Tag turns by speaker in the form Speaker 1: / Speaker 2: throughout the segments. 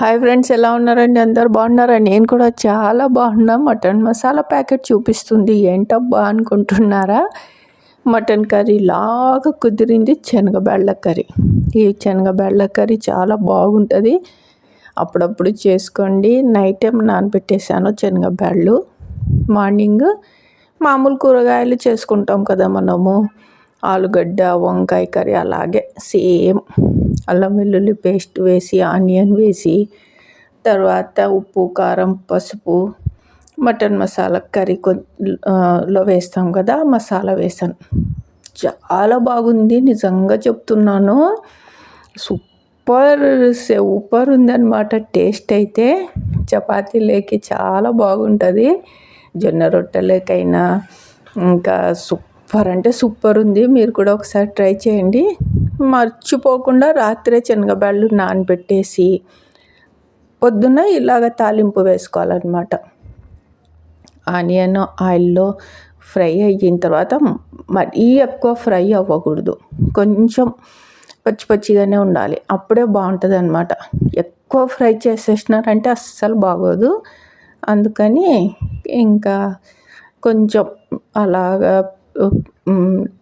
Speaker 1: Hi friends ఎలా ఉన్నారండి? అందరు బాగున్నారా? నేను కూడా చాలా బాగున్నా. మటన్ మసాలా ప్యాకెట్ చూపిస్తుంది. ఏంటబ్బా అనుకుంటున్నారా? మటన్ కర్రీ లాగా కుదిరింది శనగబెళ్ళ కర్రీ. ఈ శనగబెళ్ళ కర్రీ చాలా బాగుంటుంది. అప్పుడప్పుడు చేసుకోండి. నైట్ టైం నానబెట్టేసాను శనగబెళ్ళు. మార్నింగ్ మామూలు కూరగాయలు చేసుకుంటాం కదా మనము. ఆలుగడ్డ వంకాయ కర్రీ అలాగే. సేమ్ అల్లం వెల్లుల్లి పేస్ట్ వేసి ఆనియన్ వేసి తర్వాత ఉప్పు కారం పసుపు మటన్ మసాలా కర్రీ లో వేస్తాం కదా మసాలా వేసాను. చాలా బాగుంది నిజంగా చెప్తున్నాను. సూపర్ సూపర్ ఉందన్నమాట. టేస్ట్ అయితే చపాతీలోకి చాలా బాగుంటుంది. జొన్న రొట్టెలకైనా ఇంకా సూపర్ అంటే సూపర్ ఉంది. మీరు కూడా ఒకసారి ట్రై చేయండి. మర్చిపోకుండా రాత్రే శనగబెళ్ళు నానబెట్టేసి పొద్దున్న ఇలాగ తాలింపు వేసుకోవాలన్నమాట. ఆనియన్ ఆయిల్లో ఫ్రై అయిన తర్వాత మరీ ఎక్కువ ఫ్రై అవ్వకూడదు. కొంచెం పచ్చి పచ్చిగానే ఉండాలి. అప్పుడే బాగుంటుంది అనమాట ఎక్కువ ఫ్రై చేసేసినారంటే అస్సలు బాగోదు. అందుకని ఇంకా కొంచెం అలాగా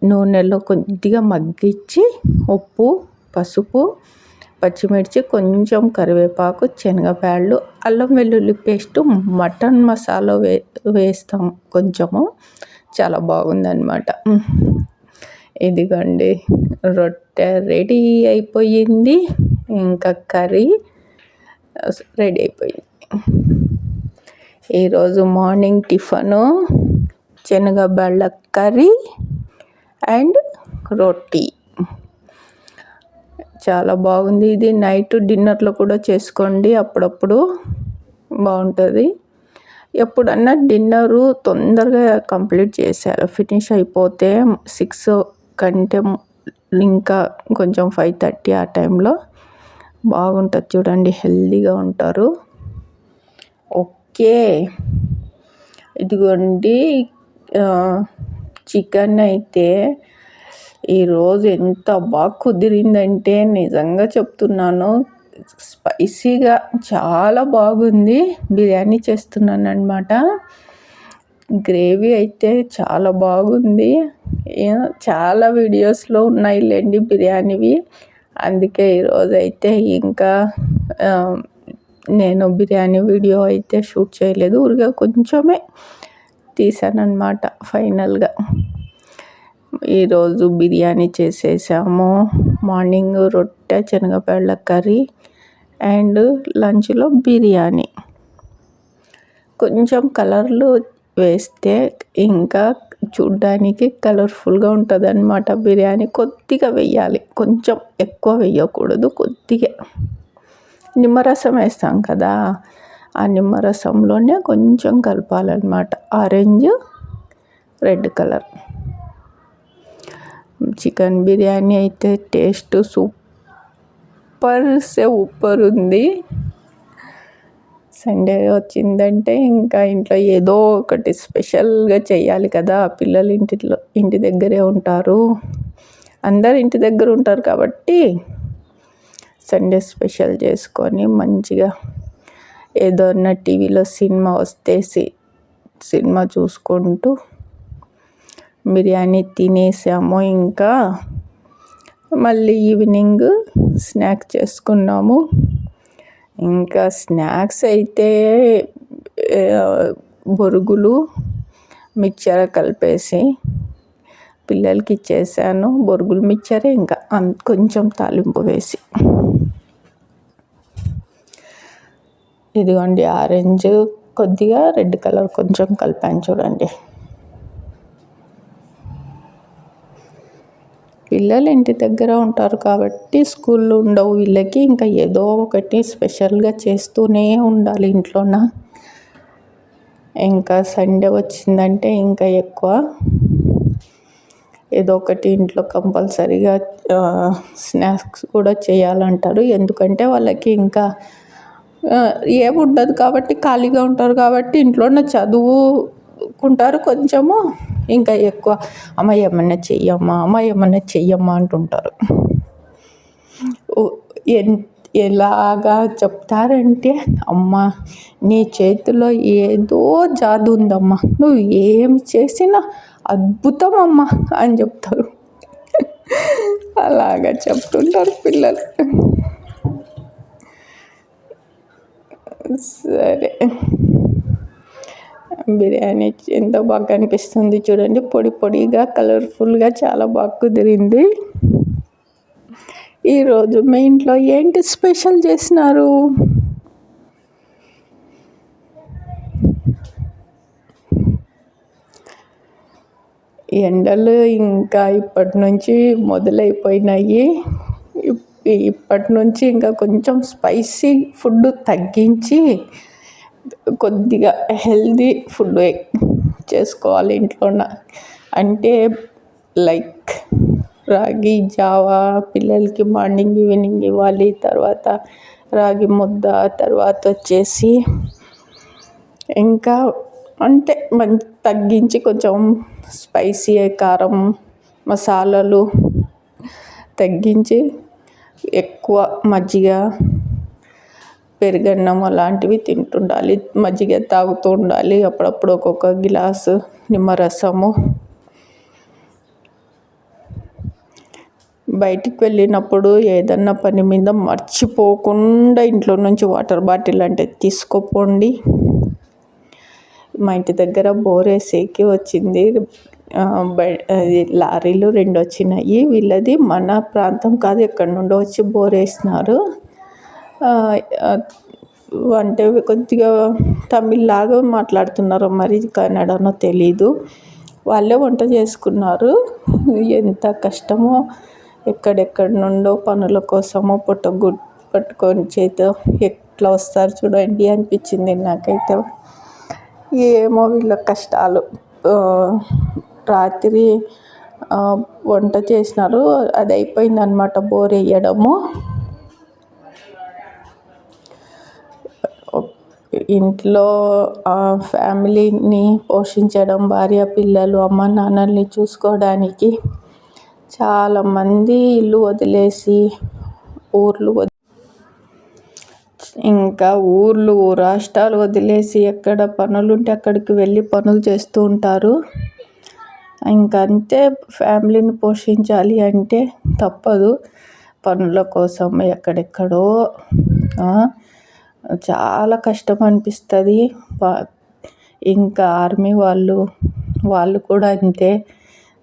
Speaker 1: నూనెలో కొద్దిగా మగ్గించి ఉప్పు పసుపు పచ్చిమిర్చి కొంచెం కరివేపాకు శనగపాయలు అల్లం వెల్లుల్లి పేస్ట్ మటన్ మసాలా వే వేస్తాం కొంచెము. చాలా బాగుందన్నమాట. ఇదిగోండి. రొట్టె రెడీ అయిపోయింది. ఇంకా కర్రీ రెడీ అయిపోయింది. ఈరోజు మార్నింగ్ టిఫను శనగబళ్ళ కర్రీ అండ్ రొట్టి. చాలా బాగుంది. ఇది నైట్ డిన్నర్లో కూడా చేసుకోండి. అప్పుడప్పుడు బాగుంటుంది. ఎప్పుడన్నా డిన్నరు తొందరగా కంప్లీట్ చేశారు. ఫినిష్ అయిపోతే సిక్స్ కంటే ఇంకా కొంచెం ఫైవ్ థర్టీ ఆ టైంలో బాగుంటుంది. చూడండి హెల్దీగా ఉంటారు. ఓకే. ఇదిగోండి చికెన్ అయితే ఈరోజు ఎంత బాగా కుదిరిందంటే నిజంగా చెప్తున్నాను. స్పైసీగా చాలా బాగుంది. బిర్యానీ చేస్తున్నాను అనమాట గ్రేవీ అయితే చాలా బాగుంది. చాలా వీడియోస్లో ఉన్నాయి లేండి బిర్యానీవి. అందుకే ఈరోజు అయితే ఇంకా నేను బిర్యానీ వీడియో అయితే షూట్ చేయలేదు. ఊరిగా కొంచెమే తీసాను ఫైనల్గా. ఈరోజు బిర్యానీ చేసేసాము. మార్నింగ్ రొట్టె శనగపళ్ళ కర్రీ అండ్ లంచ్లో బిర్యానీ. కొంచెం కలర్లు వేస్తే ఇంకా చూడ్డానికి కలర్ఫుల్గా ఉంటుంది అనమాట బిర్యానీ. కొద్దిగా వెయ్యాలి కొంచెం ఎక్కువ వేయకూడదు కొద్దిగా. నిమ్మరసం వేస్తాం కదా. ఆ నిమ్మరసంలోనే కొంచెం కలపాలన్నమాట. Orange red colour chicken biryani అయితే టేస్ట్ సూపర్ సూపర్ ఉంది. సండే వచ్చిందంటే ఇంకా ఇంట్లో ఏదో ఒకటి స్పెషల్గా చేయాలి కదా. పిల్లలు ఇంటిలో ఇంటి దగ్గరే ఉంటారు. అందరు ఇంటి దగ్గర ఉంటారు కాబట్టి సండే స్పెషల్ చేసుకొని మంచిగా ఏదన్నా టీవీలో సినిమా వస్తే సినిమా చూసుకుంటూ బిర్యానీ తినేసాము. ఇంకా మళ్ళీ ఈవినింగ్ స్నాక్ చేసుకున్నాము. ఇంకా స్నాక్స్ అయితే బొరుగులు మిక్చర్ కలిపేసి పిల్లలకి ఇచ్చేసాను. బొరుగులు మిక్చరే ఇంకా. కొంచెం తాలింపు వేసి. ఇదిగోండి ఆరెంజ్. కొద్దిగా రెడ్ కలర్ కొంచెం కలిపాను చూడండి. పిల్లలు ఇంటి దగ్గర ఉంటారు కాబట్టి స్కూల్లో ఉండవు. వీళ్ళకి ఇంకా ఏదో ఒకటి స్పెషల్గా చేస్తూనే ఉండాలి ఇంట్లోన. ఇంకా సండే వచ్చిందంటే ఇంకా ఎక్కువ ఏదో ఒకటి ఇంట్లో కంపల్సరీగా స్నాక్స్ కూడా చేయాలంటారు. ఎందుకంటే వాళ్ళకి ఇంకా ఏముండదు కాబట్టి ఖాళీగా ఉంటారు కాబట్టి ఇంట్లోనే చదువుకుంటారు కొంచెము ఇంకా ఎక్కువ. అమ్మ ఏమన్నా చెయ్యమ్మా అమ్మ ఏమన్నా చెయ్యమ్మా అంటుంటారు. ఎలాగా చెప్తారంటే అమ్మ నీ చేతిలో ఏదో జాదు ఉందమ్మా. నువ్వు ఏం చేసినా అద్భుతం అమ్మ అని చెప్తారు. అలాగా చెప్తుంటారు పిల్లలు. సరే. బిర్యానీ ఎంత బాగా అనిపిస్తుంది చూడండి. పొడి పొడిగా కలర్ఫుల్గా చాలా బాగా కుదిరింది. ఈరోజు మీ ఇంట్లో ఏంటి స్పెషల్ చేసినారు? ఎండలు ఇంకా ఇప్పటి నుంచి మొదలైపోయినాయి. ఇప్పటి నుంచి ఇంకా కొంచెం స్పైసీ ఫుడ్ తగ్గించి కొద్దిగా హెల్దీ ఫుడ్ చేసుకోవాలి ఇంట్లోన. అంటే లైక్ రాగి జావా పిల్లలకి మార్నింగ్ ఈవినింగ్ ఇవ్వాలి. తర్వాత రాగి ముద్ద తర్వాత వచ్చేసి ఇంకా అంటే మంచి తగ్గించి కొంచెం స్పైసీ కారం మసాలాలు తగ్గించి ఎక్కువ మజ్జిగ పెరుగన్నం అలాంటివి తింటుండాలి. మజ్జిగ తాగుతూ ఉండాలి. అప్పుడప్పుడు ఒక్కొక్క గ్లాసు నిమ్మరసము. బయటికి వెళ్ళినప్పుడు ఏదన్నా పని మీద మర్చిపోకుండా ఇంట్లో నుంచి వాటర్ బాటిల్ అంటే తీసుకోపోండి. మా ఇంటి దగ్గర బోరేసేకి వచ్చింది. లారీలు రెండు వచ్చినాయి వీళ్ళది మన ప్రాంతం కాదు ఎక్కడి నుండో వచ్చి బోర్ వేసినారు అంటే కొద్దిగా తమిళ్ లాగా మాట్లాడుతున్నారు మరి కన్నడనో తెలీదు. వాళ్ళే వంట చేసుకున్నారు. ఎంత కష్టమో ఎక్కడెక్కడి నుండో పనుల కోసమో పుట్టగుడ్ పట్టుకొని చేతో ఎట్లా వస్తారు చూడండి అనిపించింది నాకైతే. ఏమో వీళ్ళ కష్టాలు. రాత్రి వంట చేసినారు. అది అయిపోయింది అనమాట బోర్ వేయడము. ఇంట్లో ఫ్యామిలీని పోషించడం భార్య పిల్లలు అమ్మ నాన్నల్ని చూసుకోవడానికి చాలామంది ఇల్లు వదిలేసి ఊర్లు ఇంకా ఊర్లు రాష్ట్రాలు వదిలేసి ఎక్కడ పనులు ఉంటే అక్కడికి వెళ్ళి పనులు చేస్తూ ఉంటారు. ఇంకా అంతే ఫ్యామిలీని పోషించాలి అంటే తప్పదు. పనుల కోసం ఎక్కడెక్కడో చాలా కష్టం అనిపిస్తుంది. ఇంకా ఆర్మీ వాళ్ళు వాళ్ళు కూడా అంతే.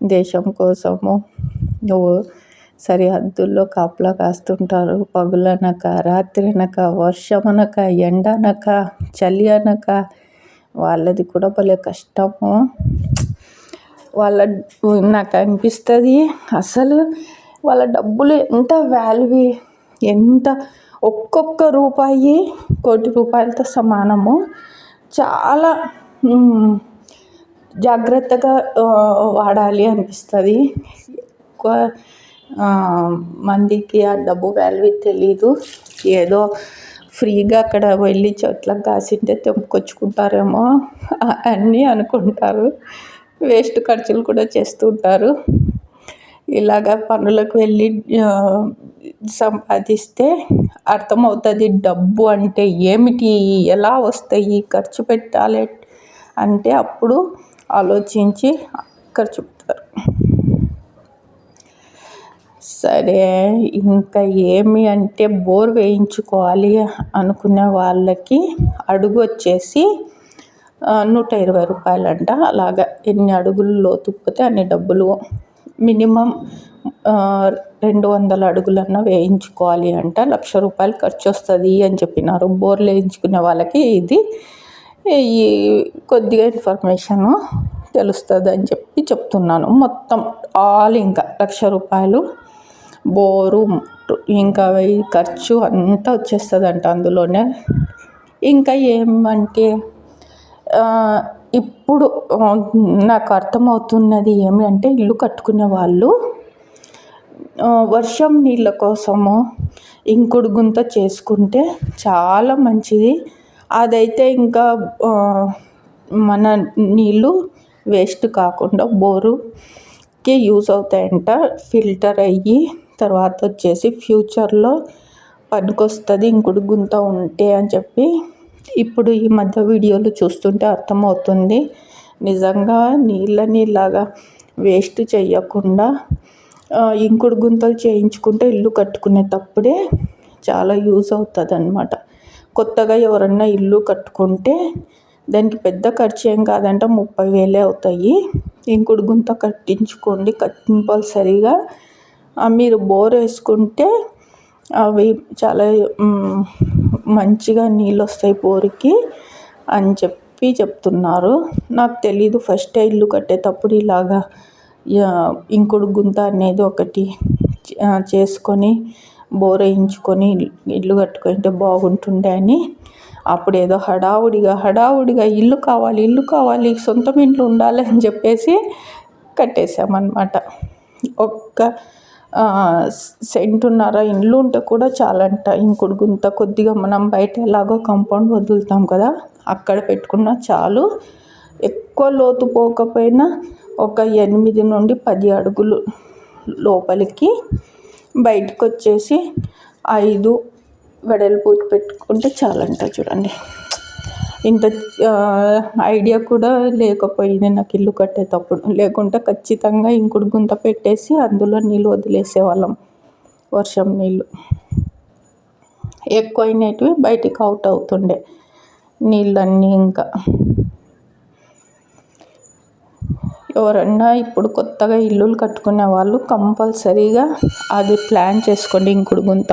Speaker 1: దేశం కోసము సరిహద్దుల్లో కాపలా కాస్తుంటారు. పగులనక రాత్రి అనక వర్షం అనక ఎండ అనక చలి అనక వాళ్ళది కూడా భలే కష్టము. వాళ్ళ నాకు అనిపిస్తుంది అసలు వాళ్ళ డబ్బులు ఎంత వాల్యూ ఎంత ఒక్కొక్క రూపాయి కోటి రూపాయలతో సమానము. చాలా జాగ్రత్తగా వాడాలి అనిపిస్తుంది. ఎక్కువ మందికి ఆ డబ్బు వాల్యూ తెలీదు. ఏదో ఫ్రీగా అక్కడ వెళ్ళి చెట్లకు కాసింటే తెంపుకొచ్చుకుంటారేమో అన్నీ అనుకుంటారు. వేస్ట్ ఖర్చులు కూడా చేస్తుంటారు. ఇలాగ పనులకు వెళ్ళి సంపాదిస్తే అర్థమవుతుంది డబ్బు అంటే ఏమిటి? ఎలా వస్తాయి? ఖర్చు పెట్టాలి అంటే అప్పుడు ఆలోచించి ఖర్చు పెడతారు. సరే ఇంకా ఏమి అంటే బోర్ వేయించుకోవాలి అనుకునే వాళ్ళకి అడుగు వచ్చేసి నూట ఇరవై రూపాయలంట. అలాగా ఎన్ని అడుగులు లోతుక్కితే అన్ని డబ్బులు మినిమం రెండు వందల అడుగులన్నా వేయించుకోవాలి అంట. లక్ష రూపాయలు ఖర్చు వస్తుంది అని చెప్పినారు. బోర్లు వేయించుకునే వాళ్ళకి ఇది ఈ కొద్దిగా ఇన్ఫర్మేషను తెలుస్తుంది అని చెప్పి చెప్తున్నాను. మొత్తం ఆల్ ఇంకా లక్ష రూపాయలు బోరు ఇంకా ఖర్చు అంతా వచ్చేస్తుంది అంట అందులోనే. ఇంకా ఏమంటే ఇప్పుడు నాకు అర్థమవుతున్నది ఏమి అంటే ఇల్లు కట్టుకునే వాళ్ళు వర్షం నీళ్ళ కోసము ఇంకుడు గుంత చేసుకుంటే చాలా మంచిది. అదైతే ఇంకా మన నీళ్ళు వేస్ట్ కాకుండా బోరుకి యూజ్ అవుతాయంట. ఫిల్టర్ అయ్యి తర్వాత వచ్చేసి ఫ్యూచర్లో పనికొస్తుంది ఇంకుడు గుంత ఉంటే అని చెప్పి. ఇప్పుడు ఈ మధ్య వీడియోలు చూస్తుంటే అర్థమవుతుంది. నిజంగా నీళ్ళని ఇలాగా వేస్ట్ చేయకుండా ఇంకుడు గుంతలు చేయించుకుంటే ఇల్లు కట్టుకునేటప్పుడే చాలా యూజ్ అవుతుంది అనమాట కొత్తగా ఎవరన్నా ఇల్లు కట్టుకుంటే దానికి పెద్ద ఖర్చు ఏం కాదంటే ముప్పై వేలే అవుతాయి. ఇంకుడు గుంత కట్టించుకోండి కంపల్సరీగా. మీరు బోర్ వేసుకుంటే అవి చాలా మంచిగా నీళ్ళు వస్తాయి బోరుకి అని చెప్పి చెప్తున్నారు. నాకు తెలీదు ఫస్ట్ ఇల్లు కట్టేటప్పుడు ఇలాగా ఇంకుడు గుంత అనేది ఒకటి చేసుకొని బోర్ వేయించుకొని ఇల్లు కట్టుకుంటే బాగుంటుండే అని. అప్పుడు ఏదో హడావుడిగా హడావుడిగా ఇల్లు కావాలి ఇల్లు కావాలి సొంతం ఇంట్లో ఉండాలి అని చెప్పేసి కట్టేసామన్నమాట ఒక్క సెంటున్నర ఇండ్లు ఉంటే కూడా చాలంట. ఇంకుడు గుంత కొద్దిగా మనం బయట ఎలాగో కాంపౌండ్ వదులుతాం కదా అక్కడ పెట్టుకున్న చాలు. ఎక్కువ లోతు పోకపోయినా ఒక ఎనిమిది నుండి పది అడుగులు లోపలికి బయటకు వచ్చేసి ఐదు వెడల్పు పెట్టుకుంటే చాలంట చూడండి. ఇంత ఐడియా కూడా లేకపోయింది. నాకు ఇల్లు కట్టేటప్పుడు. లేకుంటే ఖచ్చితంగా ఇంకుడు గుంత పెట్టేసి అందులో నీళ్ళు వదిలేసేవాళ్ళం. వర్షం నీళ్ళు. ఎక్కువ అయినవి బయటికి అవుట్ అవుతుండే. నీళ్ళన్నీ ఇంకా. ఎవరన్నా ఇప్పుడు కొత్తగా ఇల్లులు కట్టుకునే వాళ్ళు కంపల్సరీగా అది ప్లాన్ చేసుకోండి ఇంకుడు గుంత.